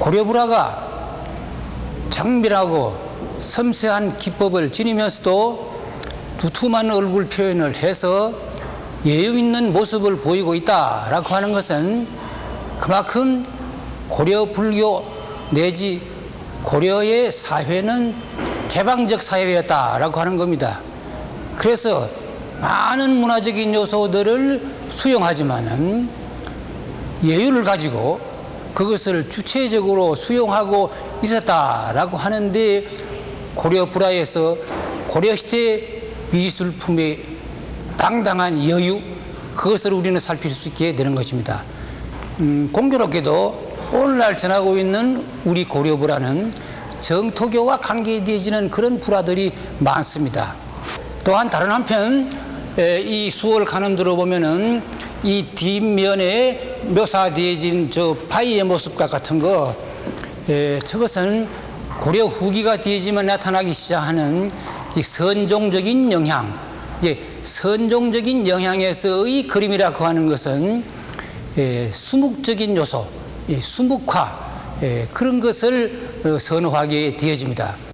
고려불화가 정밀하고 섬세한 기법을 지니면서도 두툼한 얼굴 표현을 해서 예유 있는 모습을 보이고 있다라고 하는 것은 그만큼 고려 불교 내지 고려의 사회는 개방적 사회였다라고 하는 겁니다. 그래서 많은 문화적인 요소들을 수용하지만은 예유를 가지고 그것을 주체적으로 수용하고 있었다라고 하는데 고려 불화에서 고려 시대 미술품의 당당한 여유 그것을 우리는 살필 수 있게 되는 것입니다. 음, 공교롭게도 오늘날 전하고 있는 우리 고려 불화는 정토교와 관계되어지는 그런 불화들이 많습니다. 또한 다른 한편 에, 이 수월 간음들을 보면은 이 뒷면에 묘사되어진 저 바위의 모습과 같은 거 에, 저것은 고려 후기가 되어지면 나타나기 시작하는 이 선종적인 영향, 예, 선종적인 영향에서의 그림이라고 하는 것은 예, 수묵적인 요소, 예, 수묵화 예, 그런 것을 어, 선호하게 되어집니다.